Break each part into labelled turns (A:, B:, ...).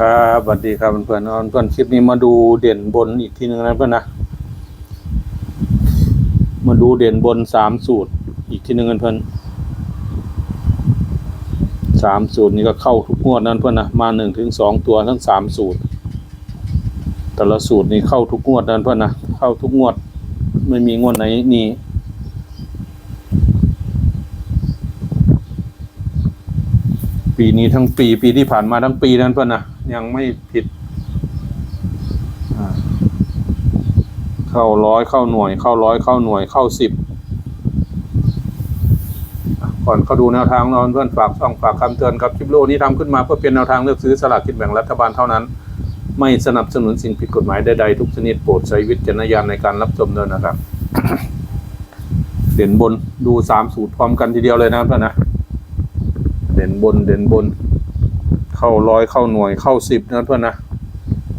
A: ครับสวัสดีครับเพื่อนๆเพื่อนคลิปนี้มาดูเด่นบนอีกทีหนึ่งนะเพื่อนนะ มาดูเด่นบนสามสูตรอีกทีหนึ่งเพื่อนสามสูตรนี้ก็เข้าทุกงวดนั้นเพื่อนนะมาหนึ่งถึงสองตัวทั้งสามสูตร แต่ละสูตรนี้เข้าทุกงวดนั้นเพื่อนนะเข้าทุกงวดไม่มีงวดไหนนี่ ปีนี้ทั้งปีปีที่ผ่านมาทั้งปีนั้นเพื่อนนะยังไม่ผิด เข้าร้อยเข้าหน่วย เข้าร้อยเข้าหน่วยเข้าสิบก่อนเขาดูแนวทางเราเพื่อนฝากช่องฝากคำเตือนครับคลิปโลนี้ทำขึ้นมาเพื่อเป็นแนวทางเลือกซื้อสลากกินแบ่งรัฐบาลเท่านั้น ไม่สนับสนุนสิ่งผิดกฎหมายใดๆทุกชนิดโปรดใช้วิจารณญาณในการรับชมด้วยนะครับเด่นบนดูสามสูตรพร้อมกันทีเดียวเลยนะเพื่อนนะ เด่นบนเด่นบน เข้าร้อยเข้าหน่วยเข้าสิบนะเพื่อนนะ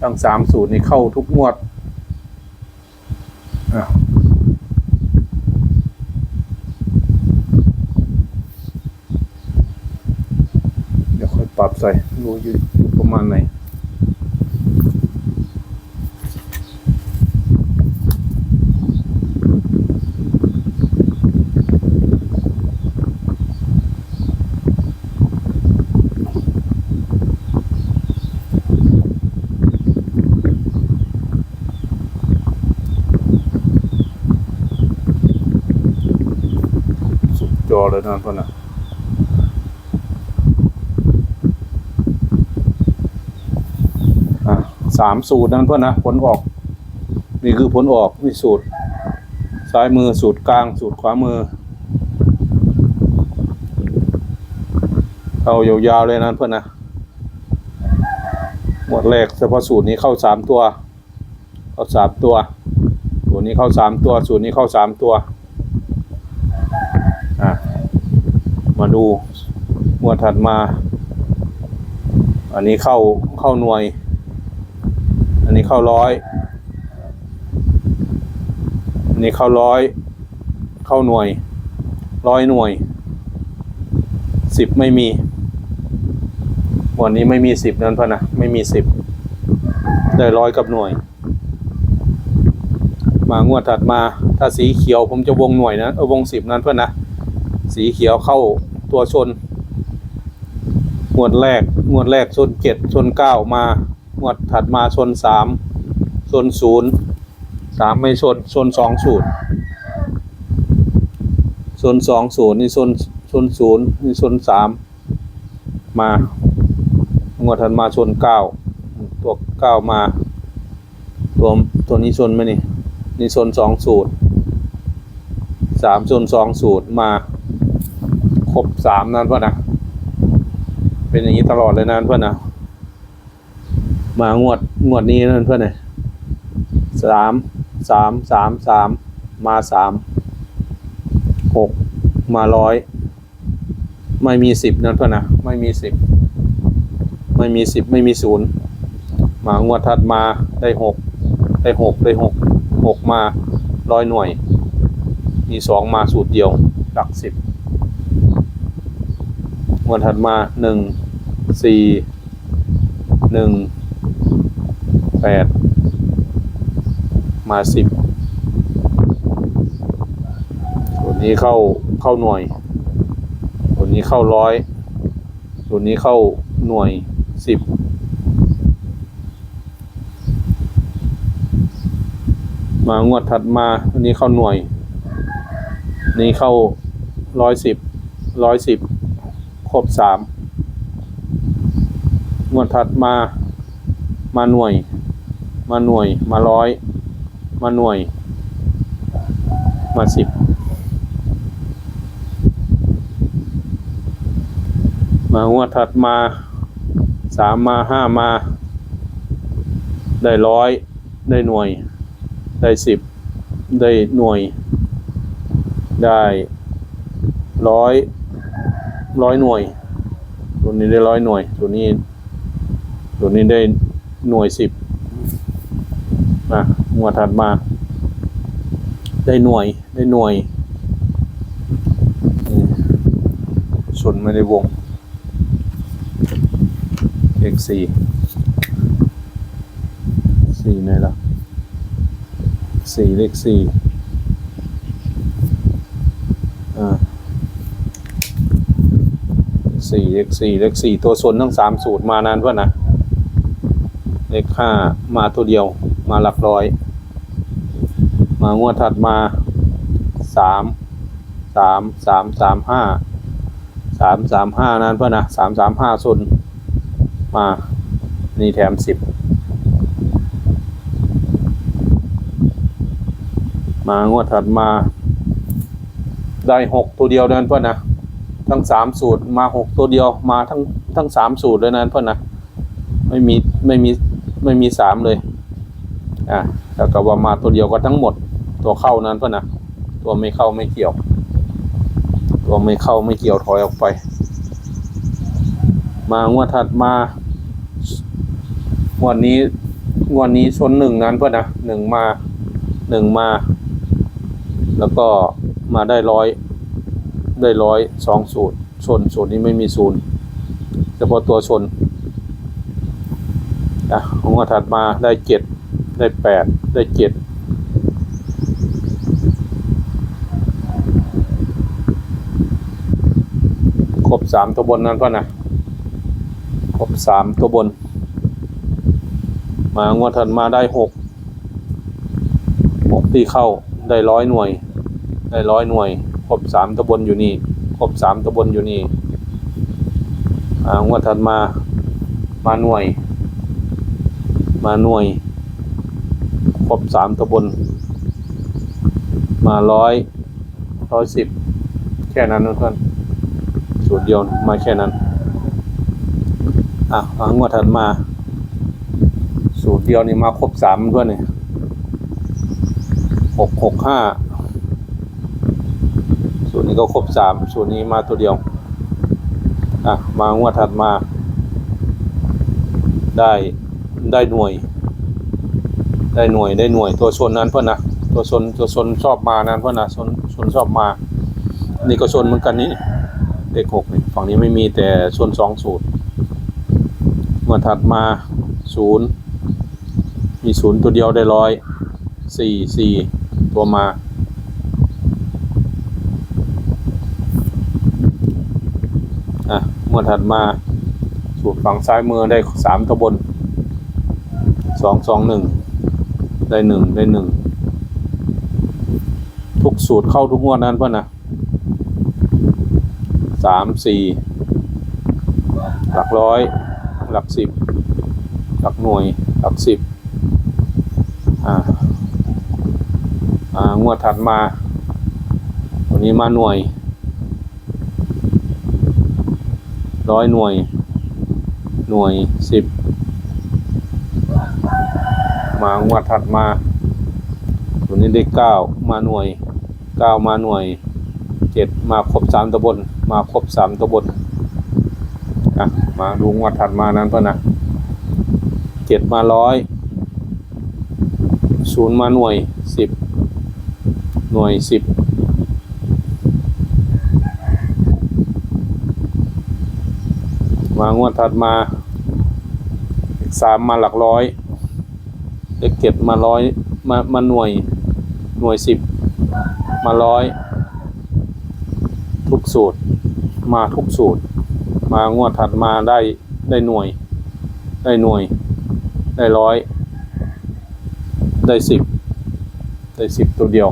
A: ทั้งสามสูตรนี้เข้าทุกงวดอะเดี๋ยวค่อยปรับใส่รู้อยู่ประมาณไหน อเลยนะเพื่อนนะอะสามสูตรนั้นเพื่อนนะผลออก นี่คือผลออกนี่สูตร ซ้ายมือสูตรกลางสูตรขวามือเอายาวๆเลยนะเพื่อนนะหมดแรกเฉพาะสูตรนี้เข้าสามตัว เข้าสามตัว สูตรนี้เข้าสามตัว สูตรนี้เข้าสามตัว อะ มาดูหมวดถัดมา อันนี้เข้าเข้าหน่วย อันนี้เข้าร้อย อันนี้เข้าร้อย เข้าหน่วย ร้อยหน่วย สิบไม่มีวดนี้ไม่มีสิบนั่นพะนะ ไม่มีสิบ ได้ร้อยกับหน่วย มางวดถัดมา ถ้าสีเขียวผมจะวงหน่วยนะ เออวงสิบนั้นเพื่อนนะ สีเขียวเข้า ตัวชนงวดแรกงวดแรกชนเจ็ดชนเก้ามางวดถัดมาชนสามชนศูนย์สามไม่ชนชนสองศูนย์ชนสองศูนย์นี่ชนชนศูนย์นี่ชนสามมางวดถัดมาชนเก้าตัวเก้ามาตัวตัวนี้ชนไหมนี่นี่ชนสองศูนย์สามชนสองศูนย์มา ครบสามนั่นเพื่อนนะเป็นอย่างนี้ตลอดเลยนะเพื่อนนะมางวดงวดนี้นั่นเพื่อนนะสามสามสามสามมาสามหกมาร้อยไม่มีสิบนั่นเพื่อนนะไม่มีสิบไม่มีสิบไม่มีศูนย์มางวดถัดมาได้หกได้หกได้หกหกมาร้อยหน่วย มีสองมาสูตรเดียวหลักสิบ วดถัดมาหนึ่งสี่หนึ่งแปดมาสิบส่วนนี้เข้าเข้าหน่วยส่วนนี้เข้าร้อยส่วนนี้เข้าหน่วยสิบมางวดถัดมาอันนี้เข้าหน่วย นี่เข้าร้อยสิบร้อยสิบ ครบสามงวดถัดมา มาหน่วย มาหน่วย มาร้อย มาหน่วย มาสิบมางวดถัดมาสามมาห้ามา ได้ร้อย ได้หน่วย ได้สิบ ได้หน่วย ได้ร้อย ร้อยหน่วย ตัวนี้ได้ร้อยหน่วย ตัวนี้ ตัวนี้ได้หน่วยสิบนะงวดถัดมา ได้หน่วย ได้หน่วยนี่ชนไม่ได้วง x สี่สี่ไหนล่ะสี่เลขสี่อ่า สี่เลขสี่เลขสี่ตัวส่วนทั้งสามสูตรมานานเพื่อนนะเลขห้ามาตัวเดียวมาหลักร้อย มางวดถัดมาสามสามสามสามห้าสามสามห้านั้นเพื่อนนะสามสามห้าส่วนมานี่แถมสิบมางวดถัดมา ได้หกตัวเดียวเดินเพื่อนนะ ทั้งสามสูตรมาหกตัวเดียวมาทั้งทั้งสามสูตรเลยนั้นเพื่อนนะไม่มีไม่มีไม่มีสามเลยอะแล้วก็ว่ามาตัวเดียวก็ทั้งหมด ตัวเข้านั้นเพื่อนนะตัวไม่เข้าไม่เกี่ยว ตัวไม่เข้าไม่เกี่ยวถอยออกไป มางวดถัดมางวดนี้งวดนี้ชนหนึ่งนั้นเพื่อนนะหนึ่งมาหนึ่งมา แล้วก็มาได้ร้อย ได้ร้อยสองสูตรชนสูตรนี้ไม่มีศูนย์เฉพาะตัวชนอะงวดถัดมาได้เจ็ดได้แปดได้เจ็ดครบสามตัวบนนั้นเพื่อนะครบสามตัวบน มางวดถัดมาได้หกหกที่เข้าได้ร้อยหน่วย ได้ร้อยหน่วย ครบสามตะบนอยู่นี่ครบสามตะบนอยู่นี่อ่างวดถัดมามาหน่วย มาหน่วยครบสามตะบนมาร้อยร้อยสิบแค่นั้นนะเพื่อนสูตรเดียวมาแค่นั้นอะอ่างวดถัดมา สูตรเดียวนี่มาครบสามเพื่อนเนี่ยหกหกห้า ตรนี้ก็ครบสามสูตรนี้มาตัวเดียว อะ มางวดถัดมา ได้ได้หน่วย ได้หน่วยได้หน่วย ตัวชนนั้นเพื่อนนะตัวชนตัวชนชอบมานั้นเพื่อนนะชนชนชอบมา นี่ก็ชนเหมือนกันนี่เลขหกนี่ฝั่งนี้ไม่มีแต่ชนสองสูตรเมื่อถัดมาศูนย์มีศูนย์ตัวเดียวได้ร้อยสี่สี่ตัวมา อะเมื่อถัดมาสูตรฝั่งซ้ายมือได้สามตัวบนสองสองหนึ่งได้หนึ่งได้หนึ่งทุกสูตรเข้าทุกงวดนั้นเพื่อนนะสามสี่หลักร้อย หลักสิบ หลักหน่วย หลักสิบอ่าอ่างวดถัดมา วันนี้มาหน่วย ร้อยหน่วย หน่วยสิบมางวดถัดมาวันนี้ได้เก้ามาหน่วยเก้ามาหน่วยเจ็ดมาครบสามตะบน มาครบสามตะบนอะมาดูงวดถัดมานั้นเพื่อนนะเจ็ดมาร้อยศูนย์มาหน่วยสิบหน่วยสิบ มางวดถัดมาเลขสามมาหลักร้อยเลขเจ็ดมาร้อยมามาหน่วย หน่วยสิบมาร้อยทุกสูตร มาทุกสูตร มางวดถัดมาได้ได้หน่วย ได้หน่วย ได้ร้อย ได้สิบได้สิบตัวเดียว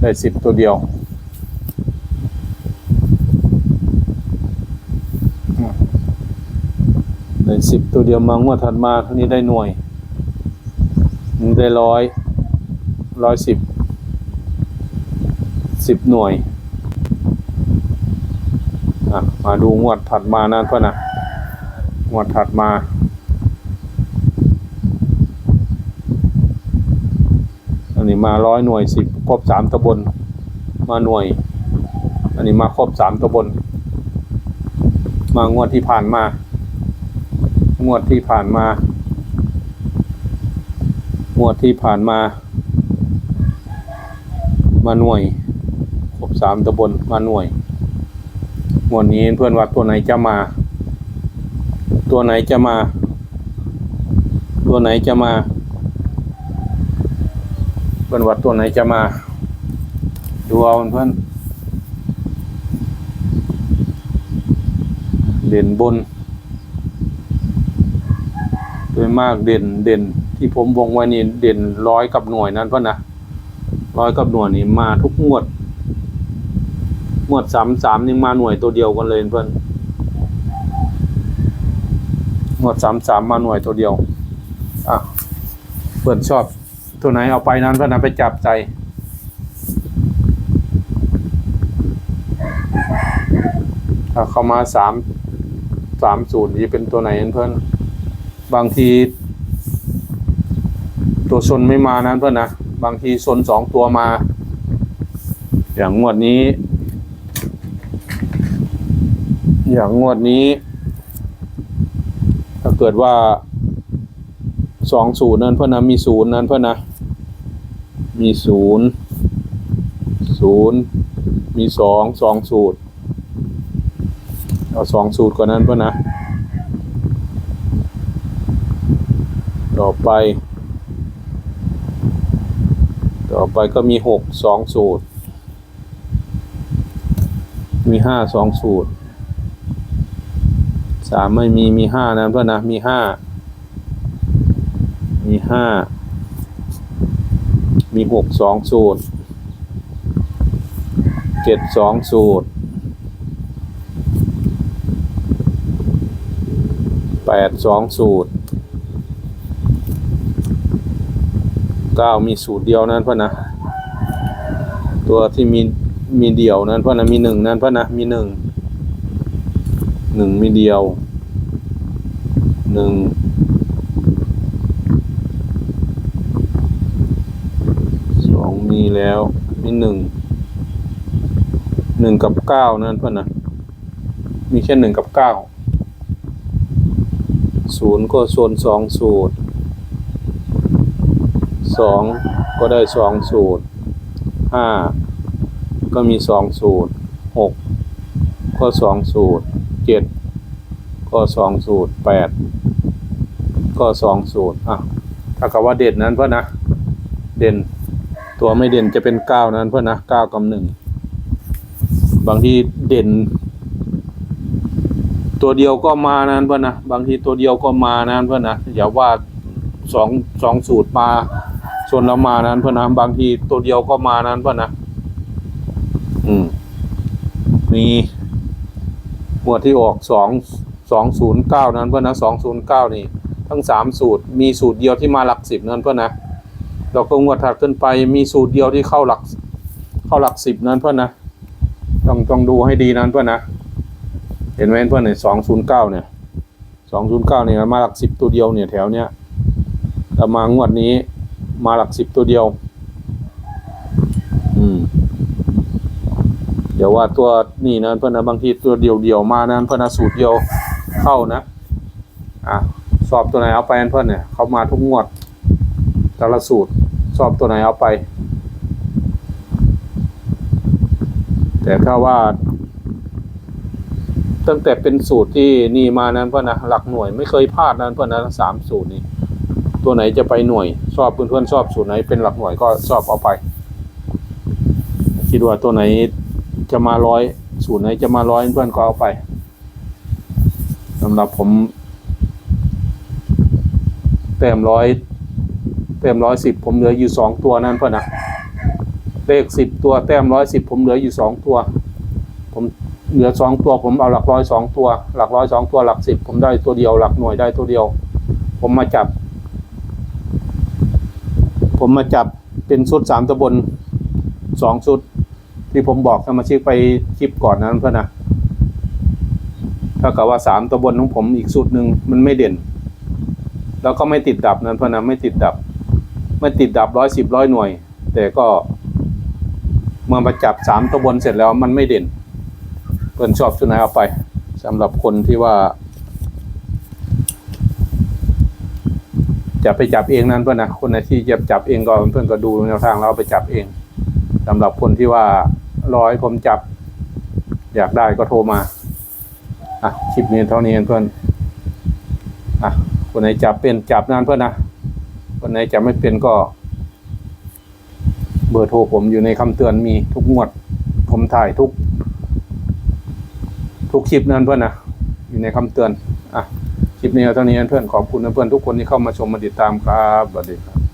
A: ได้สิบตัวเดียวอืม ได้สิบตัวเดียวมางวดถัดมาครั้งนี้ได้หน่วย ได้ร้อยร้อยสิบสิบหน่วยมาดูงวดถัดมานั่นเพื่อนนะงวดถัดมาอันนี้มาร้อยหน่วยสิบครบสามตะบนมาหน่วย อันนี้มาครบสามตะบน มางวดที่ผ่านมา งวดที่ผ่านมา งวดที่ผ่านมา มาหน่วยครบสามตะบนมาหน่วย งวดนี้เพื่อนว่าตัวไหนจะมา ตัวไหนจะมา ตัวไหนจะมา เพื่อนวัดตัวไหนจะมา ดูเอาเพื่อนเด่นบน โดย มากเด่นเด่น ที่ผมวงไว้นี่เด่นร้อยกับหน่วยนั้นเพื่อนนะร้อยกับหน่วยนี่มาทุกงวดงวดสามสามยังมาหน่วยตัวเดียวกันเลยเพื่อนงวดสามสามมาหน่วยตัวเดียวอะเพื่อนชอบตัวไหนเอาไปนั้นเพื่อนนะไปจับใจถ้าเข้ามาสามสามศูนย์จะเป็นตัวไหนเพื่อน บางที ตัวชนไม่มานั้นเพื่อนนะบางทีชนสองตัวมา อย่างงวดนี้ อย่างงวดนี้ ถ้าเกิดว่าสองศูนย์นั้นเพื่อนนะมีศูนย์นั้นเพื่อนนะมีศูนย์ศูนย์มีสองสองศูนย์เอาสองสูตรก่อนนั้นเพื่อนนะ ต่อไป ต่อไปก็มีหกสองสูตร มีห้าสองสูตรสามไม่มีมีห้านั้นเพื่อนนะมีห้ามีห้ามีหกสองสูตรเจ็ดสองสูตรแปดสองสูตร เก้ามีสูตรเดียวนั้นเพื่อนนะ ตัวที่มีมีเดียวนั้นเพื่อนนะมีหนึ่งนั้นเพื่อนนะมีหนึ่งหนึ่งมีเดียวหนึ่งสองมีแล้วมีหนึ่งหนึ่งกับเก้านั้นเพื่อนนะมีแค่หนึ่งกับเก้าศูนย์ก็ส่วนสองสูตร สองก็ได้สองสูตรห้าก็มีสองสูตรหกก็สองสูตรเจ็ดก็สองสูตรแปดก็สองสูตรอะถ้ากับว่าเด่นนั้นเพื่อนะ เด่นตัวไม่เด่นจะเป็นเก้านั้นเพื่อนะเก้ากับหนึ่งบางทีเด่น ตัวเดียวก็มานั้นเพื่อนะบางทีตัวเดียวก็มานั้นเพื่อนนะอย่าว่าสองสองสูตรมา ชนแล้วมานั้นเพื่อนนะบางทีตัวเดียวก็มานั้นเพื่อนนะอืมมีหมวดที่ออกสองสองศูนย์เก้านั้นเพื่อนนะสองศูนย์เก้านี่ ทั้งสามสูตร มีสูตรเดียวที่มาหลักสิบนั้นเพื่อนนะเราก็งวดถัดขึ้นไปมีสูตรเดียวที่เข้าหลัก เข้าหลักสิบนั้นเพื่อนนะต้องต้องดูให้ดีนั้นเพื่อนนะเห็นไหมเพื่อนเนี่ยสองศูนย์เก้าเนี่ยสองศูนย์เก้าเนี่ยมาหลักสิบตัวเดียวเนี่ยแถวเนี้ยแต่มางวดนี้ มาหลักสิบตัวเดียว อืม เดี๋ยวว่าตัวนี่นะเพื่อนนะบางทีตัวเดียวเดียวๆมานะเพื่อนนะสูตรเดียวเข้านะ อะสอบตัวไหนเอาไปเพื่อนเนี่ยเขามาทุกงวดแต่ละสูตรสอบตัวไหนเอาไป แต่ถ้าว่าตั้งแต่เป็นสูตรที่นี่มานั้นเพื่อนนะหลักหน่วยไม่เคยพลาดนั้นเพื่อนนะสามสูตรนี้ ตัวไหนจะไปหน่วยชอบเพื่อนๆชอบสูตรไหนเป็นหลักหน่วยก็ชอบเอาไป คิดว่าตัวไหนจะมาร้อยสูตรไหนจะมาร้อยเพื่อนก็เอาไปสำหรับผมเต็มร้อยเต็มร้อยสิบผมเหลืออยู่สองตัวนั้นเพื่อนนะเลขสิบตัวแต้มร้อยสิบผมเหลืออยู่สองตัว ผมเหลือสองตัวผมเอาหลักร้อยสองตัว หลักร้อยสองตัวหลักสิบผมได้ตัวเดียวหลักหน่วยได้ตัวเดียว ผมมาจับ ผมมาจับเป็นชุดสามตะบนสองชุด ที่ผมบอกสมาชิกไปคลิปก่อนนั้นเพื่อนะถ้ากับว่าสามตะบนของผมอีกชุดหนึ่งมันไม่เด่น แล้วก็ไม่ติดดับนั้นเพื่อนนะไม่ติดดับ ไม่ติดดับร้อยสิบร้อยหน่วย แต่ก็เมื่อมาจับสามตะบนเสร็จแล้วมันไม่เด่นเพื่อนชอบชุดไหนเอาไปสำหรับคนที่ว่า จะไปจับเองนั้นเพื่อนนะคนไหนที่จะจับเองก็เพื่อนก็ดูแนวทางแล้วเอาไปจับเองสำหรับคนที่ว่าร้อยผมจับ อยากได้ก็โทรมาอะคลิปนี้เท่านี้เพื่อนอะคนไหนจับเป็นจับนานเพื่อนนะคนไหนจับไม่เป็นก็ เบอร์โทรผมอยู่ในคำเตือนมีทุกงวด ผมถ่ายทุก ทุกคลิปนั้นเพื่อนนะอยู่ในคำเตือนอะ ลิปนี้เอาเท่านี้เพื่อนขอบคุณเพื่อนทุกคนที่เข้ามาชมมาติดตามครับสวัสดีครับ